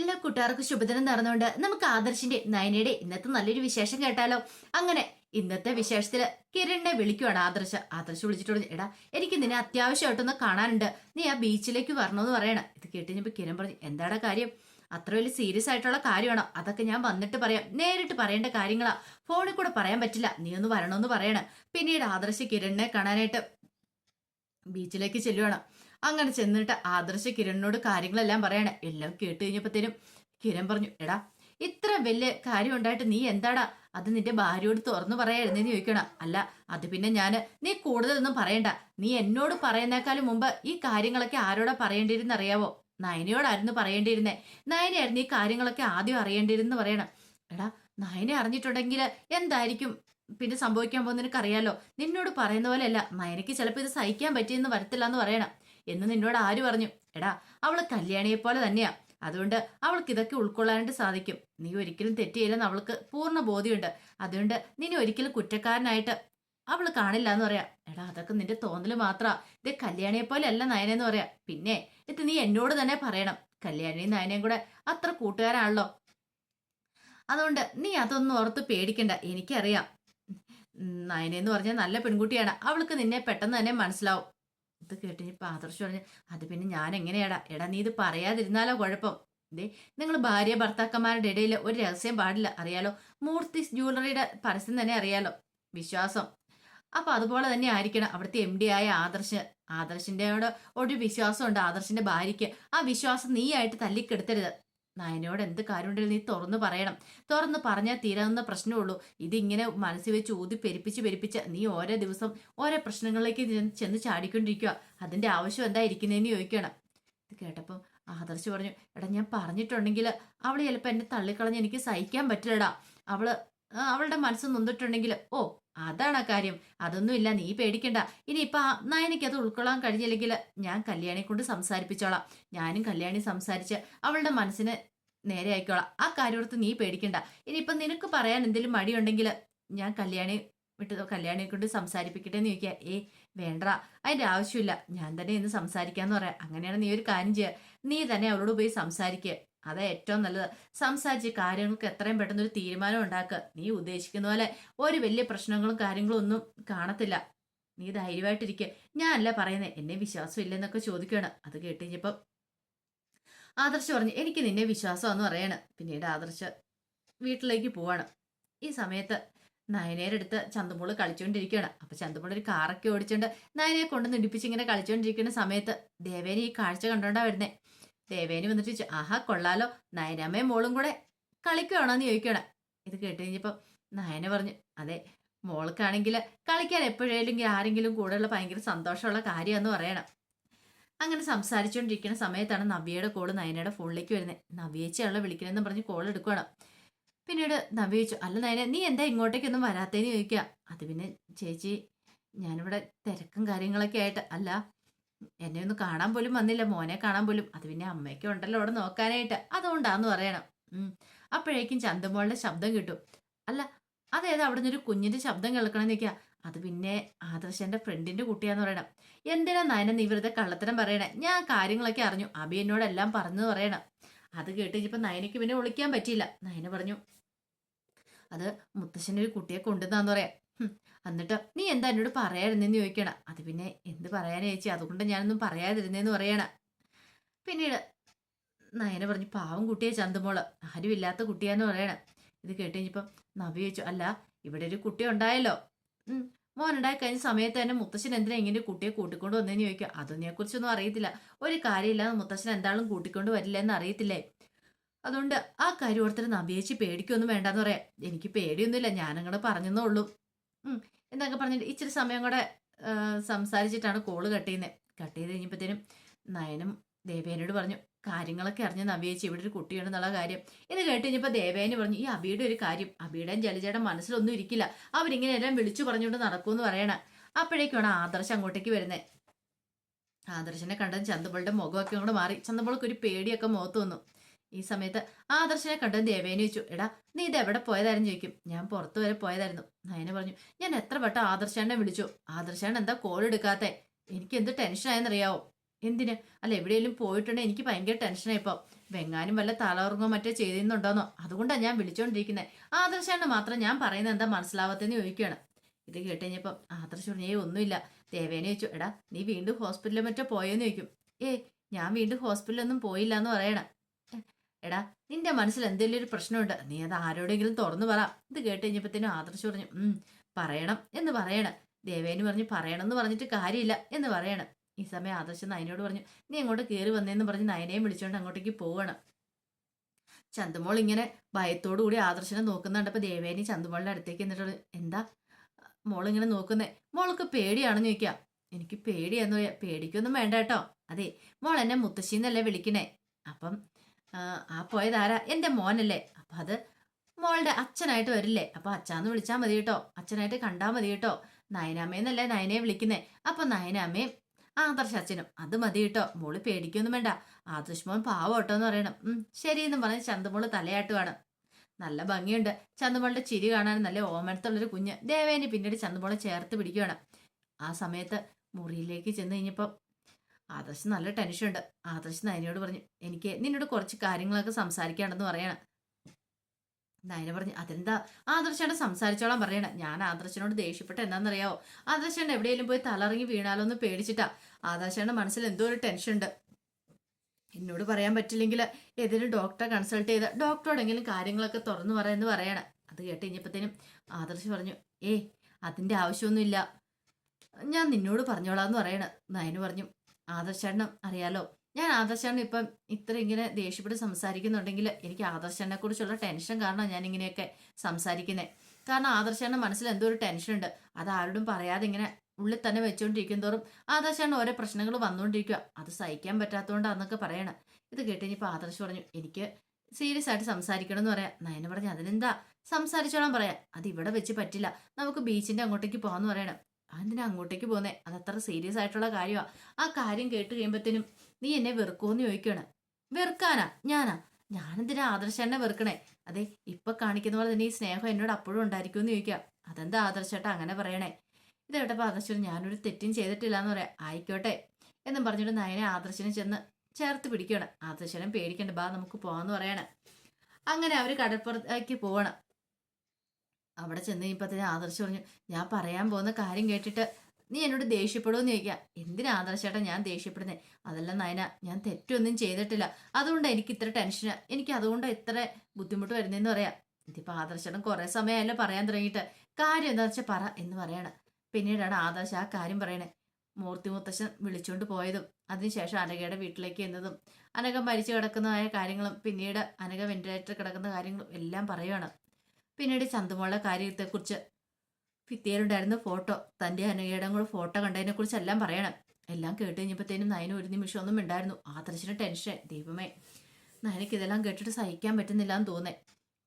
എല്ലാ കൂട്ടുകാർക്കും ശുഭദിനം നടന്നുകൊണ്ട് നമുക്ക് ആദർശിന്റെ നയനയുടെ ഇന്നത്തെ നല്ലൊരു വിശേഷം കേട്ടാലോ? അങ്ങനെ ഇന്നത്തെ വിശേഷത്തിൽ കിരണിനെ വിളിക്കുവാണ് ആദർശ. ആദർശ് വിളിച്ചിട്ടുണ്ട് എടാ എനിക്ക് നിന്നെ അത്യാവശ്യമായിട്ടൊന്ന് കാണാനുണ്ട്. നീ ആ ബീച്ചിലേക്ക് വരണമെന്ന് പറയണ. ഇത് കേട്ട് കഴിഞ്ഞപ്പോ കിരൺ പറഞ്ഞു എന്താടാ കാര്യം? അത്ര വലിയ സീരിയസ് ആയിട്ടുള്ള കാര്യമാണോ? അതൊക്കെ ഞാൻ വന്നിട്ട് പറയാം. നേരിട്ട് പറയേണ്ട കാര്യങ്ങളാ. ഫോണിൽ കൂടെ പറയാൻ പറ്റില്ല. നീ ഒന്ന് വരണമെന്ന് പറയണ. പിന്നീട് ആദർശ് കിരണിനെ കാണാനായിട്ട് ബീച്ചിലേക്ക് ചെല്ലുവാണ്. അങ്ങനെ ചെന്നിട്ട് ആദർശ കിരണിനോട് കാര്യങ്ങളെല്ലാം പറയണ. എല്ലാം കേട്ട് കഴിഞ്ഞപ്പോഴത്തേനും കിരൺ പറഞ്ഞു എടാ ഇത്ര വലിയ കാര്യം ഉണ്ടായിട്ട് നീ എന്താടാ? അത് നിന്റെ ഭാര്യയോട് തുറന്നു പറയായിരുന്നെന്ന് ചോദിക്കണ. അല്ല അത് പിന്നെ ഞാൻ നീ കൂടുതലൊന്നും പറയണ്ട. നീ എന്നോട് പറയുന്നേക്കാളും മുമ്പ് ഈ കാര്യങ്ങളൊക്കെ ആരോടാ പറയേണ്ടിയിരുന്ന അറിയാവോ നയനയോടായിരുന്നു പറയേണ്ടിയിരുന്നേ. നയനയായിരുന്നു ഈ കാര്യങ്ങളൊക്കെ ആദ്യം അറിയേണ്ടിയിരുന്ന് പറയണം. എടാ നയനെ അറിഞ്ഞിട്ടുണ്ടെങ്കിൽ എന്തായിരിക്കും? പിന്നെ സംഭവിക്കാൻ പോകുന്ന നിനക്കറിയാലോ? നിന്നോട് പറയുന്ന പോലെയല്ല. നയനയ്ക്ക് ചിലപ്പോൾ ഇത് സഹിക്കാൻ പറ്റിയെന്ന് വരത്തില്ല എന്ന് പറയണം. എന്ന് നിന്നോട് ആര് പറഞ്ഞു? എടാ അവൾ കല്യാണിയെ പോലെ തന്നെയാ. അതുകൊണ്ട് അവൾക്ക് ഇതൊക്കെ ഉൾക്കൊള്ളാനായിട്ട് സാധിക്കും. നീ ഒരിക്കലും തെറ്റിയില്ലെന്ന് അവൾക്ക് പൂർണ ബോധ്യമുണ്ട്. അതുകൊണ്ട് നീ ഒരിക്കലും കുറ്റക്കാരനായിട്ട് അവൾ കാണില്ല എന്ന് പറയാ. എടാ അതൊക്കെ നിന്റെ തോന്നൽ മാത്രാ. ഇത് കല്യാണിയെ പോലെ അല്ല നയനെന്ന് പറയാ. പിന്നെ ഇത് നീ എന്നോട് തന്നെ പറയണം. കല്യാണിയും നയനയും കൂടെ അത്ര കൂട്ടുകാരാണല്ലോ. അതുകൊണ്ട് നീ അതൊന്നും ഓർത്ത് പേടിക്കണ്ട. എനിക്കറിയാം. നയനെന്ന് പറഞ്ഞാൽ നല്ല പെൺകുട്ടിയാണ്. അവൾക്ക് നിന്നെ പെട്ടെന്ന് തന്നെ മനസ്സിലാവും. ഇത് കേട്ടിപ്പോ ആദർശം പറഞ്ഞു അത് പിന്നെ ഞാൻ എങ്ങനെയാടാ എടാ നീ ഇത് പറയാതിരുന്നാലോ കുഴപ്പം? ദേ നിങ്ങൾ ഭാര്യ ഭർത്താക്കന്മാരുടെ ഇടയിൽ ഒരു രഹസ്യം പാടില്ല അറിയാലോ? മൂർത്തി ജ്വല്ലറിയുടെ പരസ്യം തന്നെ അറിയാലോ? വിശ്വാസം. അപ്പൊ അതുപോലെ തന്നെ ആയിരിക്കണം അവിടുത്തെ എം ഡി ആയ ആദർശ്. ആദർശിന്റെ ഒരു വിശ്വാസമുണ്ട് ആദർശിന്റെ ഭാര്യയ്ക്ക്. ആ വിശ്വാസം നീയായിട്ട് തല്ലിക്കെടുത്തരുത്. നയനോട് എന്ത് കാര്യമുണ്ടെങ്കിലും നീ തുറന്നു പറയണം. തുറന്ന് പറഞ്ഞാൽ തീരാവുന്ന പ്രശ്നമുള്ളൂ. ഇതിങ്ങനെ മനസ്സിൽ വെച്ച് ഊതി പെരുപ്പിച്ച് പെരുപ്പിച്ച് നീ ഓരോ ദിവസം ഓരോ പ്രശ്നങ്ങളിലേക്ക് ചെന്ന് ചാടിക്കൊണ്ടിരിക്കുക അതിന്റെ ആവശ്യം എന്താ ഇരിക്കുന്നതെന്ന് ചോദിക്കണം. ഇത് കേട്ടപ്പം ആദർശ് പറഞ്ഞു എടാ ഞാൻ പറഞ്ഞിട്ടുണ്ടെങ്കിൽ അവൾ ചിലപ്പോൾ എന്നെ തള്ളിക്കളഞ്ഞ് എനിക്ക് സഹിക്കാൻ പറ്റില്ലടാ. അവൾ അവളുടെ മനസ്സ് നൊന്നിട്ടുണ്ടെങ്കിൽ ഓ അതാണ് കാര്യം. അതൊന്നുമില്ല നീ പേടിക്കണ്ട. ഇനി ഇപ്പൊ അത് ഉൾക്കൊള്ളാൻ കഴിഞ്ഞില്ലെങ്കിൽ ഞാൻ കല്യാണിയെ കൊണ്ട് സംസാരിപ്പിച്ചോളാം. ഞാനും കല്യാണി സംസാരിച്ച് അവളുടെ മനസ്സിന് നേരെ ആയിക്കോളാം. ആ കാര്യോടത്ത് നീ പേടിക്കണ്ട. ഇനിയിപ്പൊ നിനക്ക് പറയാൻ എന്തെങ്കിലും മടിയുണ്ടെങ്കിൽ ഞാൻ കല്യാണി വിട്ട് കല്യാണിയെ കൊണ്ട് സംസാരിപ്പിക്കട്ടെ എന്ന് ചോദിക്കുക ഏ വേണ്ട അതിന്റെ ആവശ്യമില്ല. ഞാൻ തന്നെ ഇന്ന് സംസാരിക്കാന്ന് പറയാം. അങ്ങനെയാണ് നീ ഒരു കാര്യം ചെയ്യുക നീ തന്നെ അവളോട് പോയി സംസാരിക്കുക അതാ ഏറ്റവും നല്ലത്. സംസാരിച്ച് കാര്യങ്ങൾക്ക് എത്രയും പെട്ടെന്ന് ഒരു തീരുമാനം ഉണ്ടാക്കുക. നീ ഉദ്ദേശിക്കുന്ന പോലെ ഒരു വലിയ പ്രശ്നങ്ങളും കാര്യങ്ങളും ഒന്നും കാണത്തില്ല. നീ ധൈര്യമായിട്ടിരിക്കുക ഞാനല്ല പറയുന്നത് എന്നെ വിശ്വാസം ഇല്ലെന്നൊക്കെ ചോദിക്കുകയാണ്. അത് കേട്ട് കഴിഞ്ഞപ്പം ആദർശ് പറഞ്ഞു എനിക്ക് നിന്നെ വിശ്വാസമാന്ന് പറയാണ്. പിന്നീട് ആദർശ് വീട്ടിലേക്ക് പോവാണ്. ഈ സമയത്ത് നയനേരെടുത്ത് ചന്തമോൾ കളിച്ചുകൊണ്ടിരിക്കുകയാണ് അപ്പൊ ചന്തമോൾ ഒരു കാറൊക്കെ ഓടിച്ചുകൊണ്ട് നയനയെ കൊണ്ടുവന്ന് ഇടിപ്പിച്ച് ഇങ്ങനെ കളിച്ചുകൊണ്ടിരിക്കുന്ന സമയത്ത് ദേവേനെ ഈ കാഴ്ച കണ്ടോണ്ടാ വരുന്നേ. ദേവേനി വന്നിട്ട് ചോദിച്ചു ആഹാ കൊള്ളാലോ. നയനമ്മയും മോളും കൂടെ കളിക്കുകയാണോന്ന് ചോദിക്കണം ഇത് കേട്ട് കഴിഞ്ഞപ്പോൾ നയന പറഞ്ഞു അതെ മോൾക്കാണെങ്കിൽ കളിക്കാൻ എപ്പോഴേലും ആരെങ്കിലും കൂടെയുള്ള ഭയങ്കര സന്തോഷമുള്ള കാര്യമെന്ന് പറയണം. അങ്ങനെ സംസാരിച്ചുകൊണ്ടിരിക്കുന്ന സമയത്താണ് നവ്യയുടെ കോൾ നയനയുടെ ഫോണിലേക്ക് വരുന്നത്. നവ്യേച്ചയാളെ വിളിക്കണമെന്ന് പറഞ്ഞ് കോൾ എടുക്കുകയാണ് പിന്നീട് നവ്യ ചോദിച്ചു അല്ല നയന നീ എന്താ ഇങ്ങോട്ടേക്കൊന്നും വരാത്തേന്ന് ചോദിക്കുക? അത് പിന്നെ ചേച്ചി ഞാനിവിടെ തിരക്കും കാര്യങ്ങളൊക്കെ ആയിട്ട് അല്ല എന്നെ ഒന്ന് കാണാൻ പോലും വന്നില്ല. മോനെ കാണാൻ പോലും. അത് പിന്നെ അമ്മയൊക്കെ ഉണ്ടല്ലോ അവിടെ നോക്കാനായിട്ട്. അതുകൊണ്ടാന്ന് പറയണം. അപ്പോഴേക്കും ചന്തമോളുടെ ശബ്ദം കിട്ടും. അല്ല അതായത് അവിടെ നിന്നൊരു കുഞ്ഞിന്റെ ശബ്ദം കേൾക്കണം നിൽക്കുക അത് പിന്നെ ആദർശന്റെ ഫ്രണ്ടിന്റെ കുട്ടിയാന്ന് പറയണം. എന്തിനാ നയന നീ വെറുതെ കള്ളത്തരം പറയണേ? ഞാൻ കാര്യങ്ങളൊക്കെ അറിഞ്ഞു. അബി എന്നോടെല്ലാം പറഞ്ഞു പറയണം. അത് കേട്ട് ഇപ്പൊ നയനയ്ക്ക് പിന്നെ ഒളിക്കാൻ പറ്റിയില്ല. നയന പറഞ്ഞു അത് മുത്തശ്ശന്റെ ഒരു കുട്ടിയെ കൊണ്ടുവന്നാന്ന് പറയാം. എന്നിട്ട് നീ എന്താ എന്നോട് പറയാതിരുന്നെന്ന് ചോദിക്കണ? അത് പിന്നെ എന്ത് പറയാനാ ചേച്ചി? അതുകൊണ്ട് ഞാനൊന്നും പറയാതിരുന്നേന്ന് പറയണ. പിന്നീട് നയന പറഞ്ഞു പാവം കുട്ടിയെ ചന്തമോൾ. ആരുമില്ലാത്ത കുട്ടിയാന്ന് പറയണ. ഇത് കേട്ട് കഴിഞ്ഞപ്പം നവി ചോദിച്ചു അല്ല ഇവിടെ ഒരു കുട്ടി ഉണ്ടായല്ലോ. ഉണ്ടായി കഴിഞ്ഞ സമയത്ത് തന്നെ മുത്തശ്ശൻ എന്തിനാ ഇങ്ങനെ കുട്ടിയെ കൂട്ടിക്കൊണ്ട് വന്നതെന്ന് ചോദിക്കുക? അതൊന്നിനെ കുറിച്ചൊന്നും അറിയത്തില്ല. ഒരു കാര്യമില്ലാതെ മുത്തശ്ശൻ എന്താളും കൂട്ടിക്കൊണ്ട് വരില്ല എന്ന് അറിയത്തില്ലേ? അതുകൊണ്ട് ആ കാര്യം ഓർത്തിട്ട് നബിയേച്ചി പേടിക്കൊന്നും വേണ്ടെന്ന് പറയാം. എനിക്ക് പേടിയൊന്നുമില്ല ഞാനങ്ങനെ പറഞ്ഞെന്നേ ഉള്ളൂ. എന്നൊക്കെ പറഞ്ഞിട്ട് ഇച്ചിരി സമയം കൂടെ സംസാരിച്ചിട്ടാണ് കോൾ കട്ട് ചെയ്യുന്നത് കട്ട് ചെയ്ത് കഴിഞ്ഞപ്പോഴത്തേനും നയനും ദേവേനോട് പറഞ്ഞു കാര്യങ്ങളൊക്കെ അറിഞ്ഞ് നവ്യേച്ചി ഇവിടെ ഒരു കുട്ടിയുണ്ടെന്നുള്ള കാര്യം. ഇത് കേട്ട് കഴിഞ്ഞപ്പോൾ ദേവേന് പറഞ്ഞു ഈ അബിയുടെ ഒരു കാര്യം അബിയുടെയും ജലജയുടെ മനസ്സിലൊന്നും ഇരിക്കില്ല. അവരിങ്ങനെ എല്ലാം വിളിച്ചു പറഞ്ഞുകൊണ്ട് നടക്കുമെന്ന് പറയണ. അപ്പോഴേക്കാണ് ആദർശ് അങ്ങോട്ടേക്ക് വരുന്നത് ആദർശനെ കണ്ടത് ചന്തപ്പളുടെ മുഖമൊക്കെ അങ്ങോട്ട് മാറി. ചന്തപ്പളക്ക് ഒരു പേടിയൊക്കെ മുഖത്ത് വന്നു. ഈ സമയത്ത് ആദർശനെ കണ്ടത് ദേവേനെ ചോദിച്ചു എടാ നീ ഇത് എവിടെ പോയതായിരുന്നു? ചോദിക്കും ഞാൻ പുറത്തു വരെ പോയതായിരുന്നു. നയന പറഞ്ഞു ഞാൻ എത്ര വട്ടം ആദർശാനെ വിളിച്ചു. ആദർശാൻ എന്താ കോൾ എടുക്കാത്തെ? എനിക്ക് എന്ത് ടെൻഷനായെന്നറിയാവോ എന്തിന്? അല്ല എവിടെയെങ്കിലും പോയിട്ടുണ്ടെങ്കിൽ എനിക്ക് ഭയങ്കര ടെൻഷനായിപ്പോ വെങ്ങാനും വല്ല തലറുങ്ങോ മറ്റേ ചെയ്തിരുന്നുണ്ടോന്നോ? അതുകൊണ്ടാണ് ഞാൻ വിളിച്ചോണ്ടിരിക്കുന്നത് ആദർശാണ് മാത്രം ഞാൻ പറയുന്നത് എന്താ മനസ്സിലാവാത്തെന്ന് ചോദിക്കുകയാണ്. ഇത് കേട്ട് കഴിഞ്ഞപ്പം ആദർശ് പറഞ്ഞു ഒന്നുമില്ല. ദേവേനെ ചോദിച്ചു എടാ നീ വീണ്ടും ഹോസ്പിറ്റലിൽ മറ്റോ പോയെന്ന് ചോദിക്കും. ഏ ഞാൻ വീണ്ടും ഹോസ്പിറ്റലൊന്നും പോയില്ല എന്ന് പറയണം. "എ, എടാ നിന്റെ മനസ്സിൽ എന്തെങ്കിലും ഒരു പ്രശ്നമുണ്ട് നീ അത് ആരോടെങ്കിലും തുറന്നു പറ. ഇത് കേട്ട് കഴിഞ്ഞപ്പത്തേനും ആദർശ് പറഞ്ഞു ഉം പറയണം എന്ന് പറയണം. ദേവേന് പറഞ്ഞു പറയണം എന്ന് പറഞ്ഞിട്ട് കാര്യമില്ല എന്ന് പറയണം. ഈ സമയം ആദർശ് നയനോട് പറഞ്ഞു നീ അങ്ങോട്ട് കയറി വന്നേന്ന് പറഞ്ഞ് നയനയും വിളിച്ചോണ്ട് അങ്ങോട്ടേക്ക് പോവണം. ചന്തുമോൾ ഇങ്ങനെ ഭയത്തോടു കൂടി ആദർശനെ അപ്പൊ ദേവേനി ചന്തുമോളുടെ അടുത്തേക്ക് എന്നിട്ട് എന്താ? മോളിങ്ങനെ നോക്കുന്നേ മോൾക്ക് പേടിയാണെന്ന് ചോദിക്കാ. എനിക്ക് പേടിയാന്ന് പറയാ പേടിക്കൊന്നും വേണ്ട കേട്ടോ. അതെ മോൾ എന്നെ മുത്തശ്ശിന്നല്ലേ വിളിക്കണേ. അപ്പം ആ, പോയതാരാ? എന്റെ മോനല്ലേ. അപ്പം അത് മോളുടെ അച്ഛനായിട്ട് വരില്ലേ. അപ്പോൾ അച്ഛാന്ന് വിളിച്ചാൽ മതി കേട്ടോ. അച്ഛനായിട്ട് കണ്ടാൽ മതി കേട്ടോ. നയനാമ്മയെന്നല്ലേ നയനയെ വിളിക്കുന്നേ. അപ്പം നയനാമ്മയും ആദർശ അച്ഛനും അത് മതി കേട്ടോ. മോൾ പേടിക്കൊന്നും വേണ്ട. ആദർശ് മോൻ പാവം കേട്ടോ എന്ന് പറയണം. ശരി എന്നും പറഞ്ഞ് ചന്തമോൾ തലയാട്ടുവാണ്. നല്ല ഭംഗിയുണ്ട്. ചന്തമോളുടെ ചിരി കാണാൻ നല്ല ഓമനത്തുള്ളൊരു കുഞ്ഞ്. ദേവേനെ പിന്നീട് ചന്തമോളെ ചേർത്ത് പിടിക്കുകയാണ് ആ സമയത്ത് മുറിയിലേക്ക് ചെന്ന് കഴിഞ്ഞപ്പോൾ ആദർശ് നല്ല ടെൻഷനുണ്ട് ആദർശ് നയനയോട് പറഞ്ഞു എനിക്ക് നിന്നോട് കുറച്ച് കാര്യങ്ങളൊക്കെ സംസാരിക്കാണ്ടെന്ന് പറയണം. നയന പറഞ്ഞു അതെന്താ? ആദർശനോട് സംസാരിച്ചോളാൻ പറയണം. ഞാൻ ആദർശനോട് ദേഷ്യപ്പെട്ട എന്താണെന്നറിയാവോ? ആദർശൻ എവിടെയെങ്കിലും പോയി തലറങ്ങി വീണാലോ എന്ന് പേടിച്ചിട്ടാ. ആദർശന്റെ മനസ്സിൽ എന്തോ ഒരു ടെൻഷൻ ഉണ്ട്. എന്നോട് പറയാൻ പറ്റില്ലെങ്കിൽ ഏതെങ്കിലും ഡോക്ടറെ കൺസൾട്ട് ചെയ്ത ഡോക്ടറോടെങ്കിലും കാര്യങ്ങളൊക്കെ തുറന്നു പറയാന്ന് പറയണം. അത് കേട്ട് കഴിഞ്ഞപ്പോഴത്തേനും ആദർശ് പറഞ്ഞു ഏ അതിന്റെ ആവശ്യമൊന്നുമില്ല. ഞാൻ നിന്നോട് പറഞ്ഞോളാന്ന് പറയണം. നയന് പറഞ്ഞു ആദർശാണ്ണം അറിയാലോ. ഞാൻ ആദർശാണ് ഇപ്പം ഇത്ര ഇങ്ങനെ ദേഷ്യപ്പെട്ട് സംസാരിക്കുന്നുണ്ടെങ്കിൽ എനിക്ക് ആദർശനെ കുറിച്ചുള്ള ടെൻഷൻ കാരണം ഞാൻ ഇങ്ങനെയൊക്കെ സംസാരിക്കുന്നത് കാരണം ആദർശാണ് മനസ്സിൽ എന്തോ ഒരു ടെൻഷൻ ഉണ്ട്. അത് ആരോടും പറയാതെ ഇങ്ങനെ ഉള്ളിൽ തന്നെ വെച്ചുകൊണ്ടിരിക്കും തോറും ആദർശാണ് ഓരോ പ്രശ്നങ്ങൾ വന്നുകൊണ്ടിരിക്കുക അത് സഹിക്കാൻ പറ്റാത്തതുകൊണ്ട് അന്നൊക്കെ പറയണം. ഇത് കേട്ട് ഇനിയിപ്പോൾ ആദർശ് പറഞ്ഞു എനിക്ക് സീരിയസ് ആയിട്ട് സംസാരിക്കണം എന്ന് പറയാം. നയന പറഞ്ഞു അതിനെന്താ? സംസാരിച്ചോളാൻ പറയാം. അത് ഇവിടെ വെച്ച് പറ്റില്ല. നമുക്ക് ബീച്ചിന്റെ അങ്ങോട്ടേക്ക് പോകാമെന്ന് പറയണം. അതെന്തിനാ അങ്ങോട്ടേക്ക് പോകുന്നേ അതത്ര സീരിയസ് ആയിട്ടുള്ള കാര്യമാണ് ആ കാര്യം കേട്ട് കഴിയുമ്പോഴത്തേനും നീ എന്നെ വെറുക്കുമെന്ന് ചോദിക്കുകയാണ് വെറുക്കാനാ? ഞാനാ? ഞാനെന്തിനാ ആദർശേട്ടനെ വെറുക്കണേ? അതെ ഇപ്പൊ കാണിക്കുന്ന പോലെ തന്നെ ഈ സ്നേഹം എന്നോട് അപ്പോഴും ഉണ്ടായിരിക്കും എന്ന് ചോദിക്കാം. അതെന്താ ആദർശേട്ടാ അങ്ങനെ പറയണേ? ഇത് കേട്ടപ്പോൾ ആദർശൻ ഞാനൊരു തെറ്റും ചെയ്തിട്ടില്ല എന്ന് പറയാം. ആയിക്കോട്ടെ എന്നും പറഞ്ഞിട്ട് നയനെ ആദർശനെ ചെന്ന് ചേർത്ത് പിടിക്കുകയാണ് ആദർശനം പേടിക്കണ്ട ബാ നമുക്ക് പോവാന്ന് പറയണേ. അങ്ങനെ അവർ കടപ്പുറത്തേക്ക് പോവണം. അവിടെ ചെന്ന് കഴിയുമ്പോഴത്തേന് ആദർശ് പറഞ്ഞു ഞാൻ പറയാൻ പോകുന്ന കാര്യം കേട്ടിട്ട് നീ എന്നോട് ദേഷ്യപ്പെടുമെന്ന് ചോദിക്കുക എന്തിനാ ആദർശേട്ടാ ഞാൻ ദേഷ്യപ്പെടുന്നേ? അതല്ല നയന ഞാൻ തെറ്റൊന്നും ചെയ്തിട്ടില്ല. അതുകൊണ്ട് എനിക്ക് ഇത്ര ടെൻഷന്. എനിക്ക് അതുകൊണ്ട് ഇത്ര ബുദ്ധിമുട്ട് വരുന്നതെന്ന് പറയാം. ഇതിപ്പോൾ ആദർശേട്ടൻ കുറേ സമയമല്ല പറയാൻ തുടങ്ങിയിട്ട്. കാര്യം എന്താ വെച്ചാൽ പറ എന്ന് പറയണം. പിന്നീടാണ് ആദർശ് ആ കാര്യം പറയണേ. മൂർത്തി മുത്തശ്ശൻ വിളിച്ചുകൊണ്ട് പോയതും അതിനുശേഷം അനഘയുടെ വീട്ടിലേക്ക് എന്നതും അനഘ മരിച്ചു കിടക്കുന്നതായ കാര്യങ്ങളും പിന്നീട് അനഘ വെന്റിലേറ്റർ കിടക്കുന്ന കാര്യങ്ങളും എല്ലാം പറയുകയാണ് പിന്നീട് ചന്തുമോളുടെ കാര്യത്തെക്കുറിച്ച് ഭിത്തിയിലുണ്ടായിരുന്ന ഫോട്ടോ തന്റെ അനഘയുടെ കൂടെ ഫോട്ടോ കണ്ടതിനെ കുറിച്ച് എല്ലാം പറയണം. എല്ലാം കേട്ട് കഴിഞ്ഞപ്പോഴത്തേനും നയന ഒരു നിമിഷമൊന്നും ഉണ്ടായിരുന്നു ആദർശിന് ടെൻഷൻ ദൈവമേ. നയനക്ക് ഇതെല്ലാം കേട്ടിട്ട് സഹിക്കാൻ പറ്റുന്നില്ല എന്ന് തോന്നേ.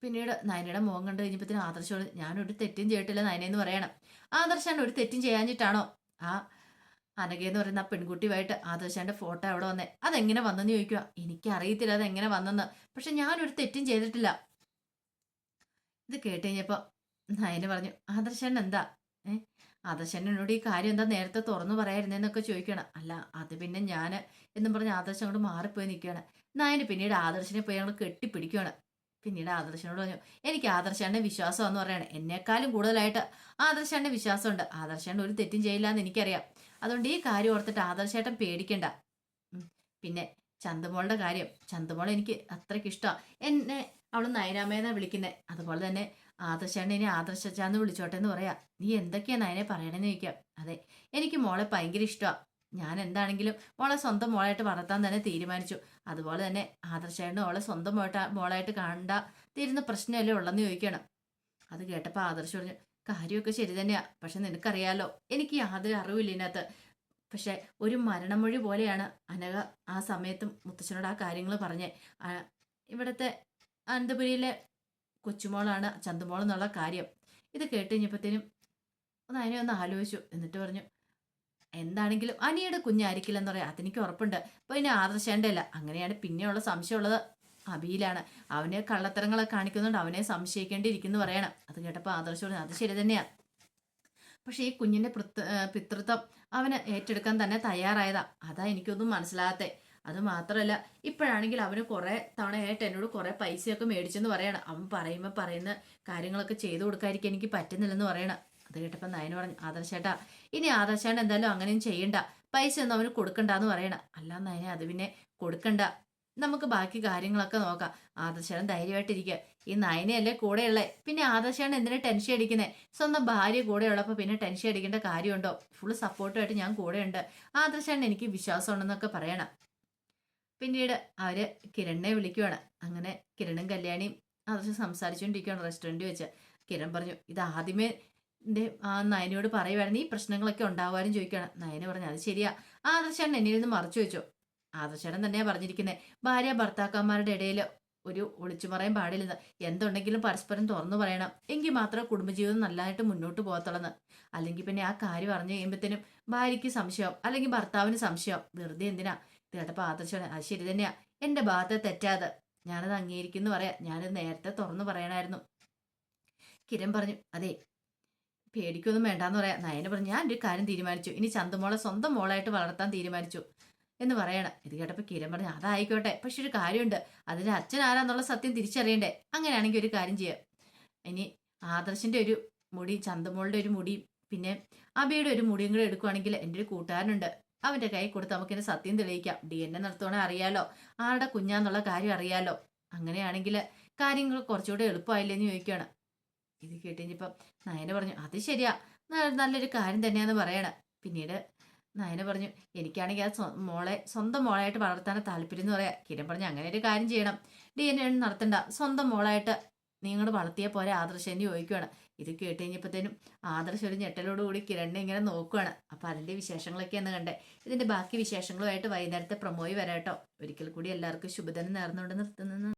പിന്നീട് നയനയുടെ മുഖം കണ്ടു കഴിഞ്ഞപ്പോഴത്തേനും ആദർശോട് ഞാനൊരു തെറ്റും ചെയ്തിട്ടില്ല നയനെന്ന് പറയണം. ആദർശാണ് ഒരു തെറ്റും ചെയ്യാഞ്ഞിട്ടാണോ? ആ അനകയെന്ന് പറയുന്ന ആ പെൺകുട്ടിയുമായിട്ട് ആദർശാന്റെ ഫോട്ടോ അവിടെ വന്നേ. അതെങ്ങനെ വന്നെന്ന് ചോദിക്കുക എനിക്കറിയത്തില്ല അതെങ്ങനെ വന്നെന്ന്. പക്ഷെ ഞാനൊരു തെറ്റും ചെയ്തിട്ടില്ല. ഇത് കേട്ട് കഴിഞ്ഞപ്പോ നയന് പറഞ്ഞു ആദർശൻ എന്താ? ഏ ആദർശനോട് ഈ കാര്യം എന്താ നേരത്തെ തുറന്നു പറയായിരുന്നെന്നൊക്കെ ചോദിക്കണം. അല്ല അത് പിന്നെ ഞാൻ എന്നും പറഞ്ഞ് ആദർശം അങ്ങോട്ട് മാറിപ്പോയി നിൽക്കുകയാണ്. നയന് പിന്നീട് ആദർശനെ പോയി ഞങ്ങൾ കെട്ടിപ്പിടിക്കുകയാണ്. പിന്നീട് ആദർശനോട് പറഞ്ഞു എനിക്ക് ആദർശാന്റെ വിശ്വാസം എന്ന് പറയണം. എന്നെക്കാളും കൂടുതലായിട്ട് ആദർശാന്റെ വിശ്വാസമുണ്ട്. ആദർശാണ്ട് ഒരു തെറ്റും ചെയ്യില്ല എന്ന് എനിക്കറിയാം. അതുകൊണ്ട് ഈ കാര്യം ഓർത്തിട്ട് ആദർശേട്ടൻ പേടിക്കണ്ട. പിന്നെ ചന്തുമോളുടെ കാര്യം. ചന്തുമോൾ എനിക്ക് അത്രയ്ക്ക് ഇഷ്ടമാണ്. എന്നെ അവൾ നയനാമയെന്നാ വിളിക്കുന്നത് അതുപോലെ തന്നെ ആദർശാണ് ഇനി ആദർശച്ചാന്ന് വിളിച്ചോട്ടെ എന്ന് പറയാം. നീ എന്തൊക്കെയാണ് നയനെ പറയണമെന്ന് ചോദിക്കാം. അതെ എനിക്ക് മോളെ ഭയങ്കര ഇഷ്ടമാണ് ഞാൻ എന്താണെങ്കിലും മോളെ സ്വന്തം മോളായിട്ട് വളർത്താൻ തന്നെ തീരുമാനിച്ചു. അതുപോലെ തന്നെ ആദർശായിട്ട് മോളെ സ്വന്തം മോട്ട മോളായിട്ട് കണ്ട തീരുന്ന പ്രശ്നമല്ലേ ഉള്ളെന്ന് ചോദിക്കണം. അത് കേട്ടപ്പോൾ ആദർശ് പറഞ്ഞു കാര്യമൊക്കെ ശരി തന്നെയാ. പക്ഷെ നിനക്കറിയാലോ എനിക്ക് യാതൊരു അറിവില്ല ഇതിനകത്ത് പക്ഷെ ഒരു മരണമൊഴി പോലെയാണ് അനഘ ആ സമയത്തും മുത്തശ്ശനോട് ആ കാര്യങ്ങൾ പറഞ്ഞേ. ഇവിടുത്തെ അനന്തപുരിയിലെ കൊച്ചുമോളാണ് ചന്തുമോൾ എന്നുള്ള കാര്യം. ഇത് കേട്ട് കഴിഞ്ഞപ്പോഴത്തേനും ഒന്ന് അതിനെ ഒന്ന് ആലോചിച്ചു. എന്നിട്ട് പറഞ്ഞു എന്താണെങ്കിലും അനിയുടെ കുഞ്ഞായിരിക്കില്ലെന്ന് പറയാം. അതെനിക്ക് ഉറപ്പുണ്ട്. അപ്പോൾ ഇനി ആദർശേണ്ടല്ല അങ്ങനെയാണ് പിന്നെയുള്ള സംശയമുള്ളത്. അബിയിലാണ് അവനെ കള്ളത്തരങ്ങളൊക്കെ കാണിക്കുന്നുണ്ട്. അവനെ സംശയിക്കേണ്ടിയിരിക്കുന്നു പറയണം. അത് കേട്ടപ്പോൾ ആദർശം പറഞ്ഞു അത് ശരി തന്നെയാണ് പക്ഷേ ഈ കുഞ്ഞിന്റെ പിതൃത്വം അവന് ഏറ്റെടുക്കാൻ തന്നെ തയ്യാറായതാ. അതാ എനിക്കൊന്നും മനസ്സിലാകാത്തെ. അത് മാത്രമല്ല ഇപ്പോഴാണെങ്കിൽ അവന് കുറെ തവണയായിട്ട് എന്നോട് കുറെ പൈസയൊക്കെ മേടിച്ചെന്ന് പറയണം. അവൻ പറയുമ്പോൾ പറയുന്ന കാര്യങ്ങളൊക്കെ ചെയ്തു കൊടുക്കാതിരിക്കാൻ എനിക്ക് പറ്റുന്നില്ലെന്ന് പറയണം. അത് കേട്ടപ്പോൾ നയന പറഞ്ഞു ആദർശേട്ടാ ഇനി ആദർശേട്ടൻ എന്തായാലും അങ്ങനെയും ചെയ്യണ്ട. പൈസ ഒന്നും അവന് കൊടുക്കണ്ടെന്ന് പറയണം. അല്ല നയന അത് പിന്നെ കൊടുക്കണ്ട. നമുക്ക് ബാക്കി കാര്യങ്ങളൊക്കെ നോക്കാം. ആദർശേട്ടൻ ധൈര്യമായിട്ടിരിക്കുക ഈ നയനയല്ലേ കൂടെയുള്ളേ. പിന്നെ ആദർശേട്ടൻ എന്തിനാ ടെൻഷൻ അടിക്കുന്നത് സ്വന്തം ഭാര്യ കൂടെ ഉള്ളപ്പോൾ പിന്നെ ടെൻഷൻ അടിക്കേണ്ട കാര്യമുണ്ടോ? ഫുൾ സപ്പോർട്ടുമായിട്ട് ഞാൻ കൂടെയുണ്ട്. ആദർശേട്ടൻ എനിക്ക് വിശ്വാസമുണ്ടെന്നൊക്കെ പറയണം. പിന്നീട് അവർ കിരണിനെ വിളിക്കുവാണ്. അങ്ങനെ കിരണും കല്യാണിയും അതൊക്കെ സംസാരിച്ചുകൊണ്ടിരിക്കുകയാണ് റെസ്റ്റോറന്റ് വെച്ച്. കിരൺ പറഞ്ഞു ഇത് ആദ്യമേ എന്റെ ആ നയനയോട് പറയുവായിരുന്നു. ഈ പ്രശ്നങ്ങളൊക്കെ ഉണ്ടാവാനും ചോദിക്കുകയാണ് നയന പറഞ്ഞു അത് ശരിയാ. ആദർശേട്ടൻ എന്നിൽ നിന്ന് മറച്ചു വെച്ചു. ആദർശേട്ടൻ തന്നെയാണ് പറഞ്ഞിരിക്കുന്നത് ഭാര്യ ഭർത്താക്കന്മാരുടെ ഇടയിൽ ഒരു ഒളിച്ചു പറയാൻ പാടില്ലെന്ന്. എന്തുണ്ടെങ്കിലും പരസ്പരം തുറന്നു പറയണം. എങ്കിൽ മാത്രമേ കുടുംബജീവിതം നല്ലതായിട്ട് മുന്നോട്ട് പോകത്തുള്ളെന്ന്. അല്ലെങ്കിൽ പിന്നെ ആ കാര്യം അറിഞ്ഞു കഴിയുമ്പോഴത്തേനും ഭാര്യയ്ക്ക് സംശയം അല്ലെങ്കിൽ ഭർത്താവിന് സംശയം വെറുതെ എന്തിനാ? ഇത് കേട്ടപ്പോൾ ആ അത് ശരി തന്നെയാ. എന്റെ ഭാഗത്തെ തെറ്റാതെ. ഞാനത് അംഗീകരിക്കുന്നു പറയാം. ഞാനത് നേരത്തെ തുറന്നു പറയണമായിരുന്നു കിരൺ പറഞ്ഞു അതെ പേടിക്കൊന്നും വേണ്ടാന്ന് പറയാം. നയന പറഞ്ഞു ഞാൻ ഒരു കാര്യം തീരുമാനിച്ചു. ഇനി ചന്തുമോളെ സ്വന്തം മോളായിട്ട് വളർത്താൻ തീരുമാനിച്ചു. എന്ന് പറയണം. ഇത് കേട്ടപ്പോൾ കിരൺ പറഞ്ഞു അതായിക്കോട്ടെ. പക്ഷെ ഒരു കാര്യമുണ്ട്. അതിന്റെ അച്ഛൻ ആരാന്നുള്ള സത്യം തിരിച്ചറിയണ്ടേ. അങ്ങനെയാണെങ്കിൽ ഒരു കാര്യം ചെയ്യാം. ഇനി ആദർശിന്റെ ഒരു മുടി ചന്തമോളുടെ ഒരു മുടി പിന്നെ അബിയുടെ ഒരു മുടിയും കൂടെ എടുക്കുവാണെങ്കിൽ എന്റെ ഒരു കൂട്ടുകാരനുണ്ട്. അവന്റെ കൈ കൊടുത്ത് നമുക്കിനെ സത്യം തെളിയിക്കാം. ഡി എൻ എ നടത്തുവാണെങ്കിൽ അറിയാലോ. ആരുടെ കുഞ്ഞാന്നുള്ള കാര്യം അറിയാലോ. അങ്ങനെയാണെങ്കിൽ കാര്യങ്ങൾ കുറച്ചുകൂടെ എളുപ്പമായില്ലെന്ന് ചോദിക്കുകയാണ്. ഇത് കേട്ടിപ്പം നയന പറഞ്ഞു അത് ശരിയാ. നല്ലൊരു കാര്യം തന്നെയാന്ന് പറയണം. പിന്നീട് നയന പറഞ്ഞു എനിക്കാണെങ്കിൽ ആ മോളെ സ്വന്തം മോളായിട്ട് വളർത്താൻ താല്പര്യം എന്ന് പറയാം. കിരൺ പറഞ്ഞു അങ്ങനെ ഒരു കാര്യം ചെയ്യണം. ഡി എൻ എ നടത്തണ്ട. സ്വന്തം മോളായിട്ട് നിങ്ങൾ വളർത്തിയ പോരെ ആദർശം എന്ന് ചോദിക്കുകയാണ് ഇത് കേട്ട് കഴിഞ്ഞപ്പോഴത്തേനും ആദർശം ഒരു ഞെട്ടലോടുകൂടി കിരണിനെ ഇങ്ങനെ നോക്കുകയാണ് അതിന്റെ വിശേഷങ്ങളൊക്കെ വിശേഷങ്ങളൊക്കെയാണ് കണ്ടേ. ഇതിന്റെ ബാക്കി വിശേഷങ്ങളുമായിട്ട് വൈകുന്നേരത്തെ പ്രൊമോയി വരാട്ടോ ഒരിക്കൽ കൂടി എല്ലാവർക്കും ശുഭദിനം നേർന്നുകൊണ്ട് നിർത്തുന്നു.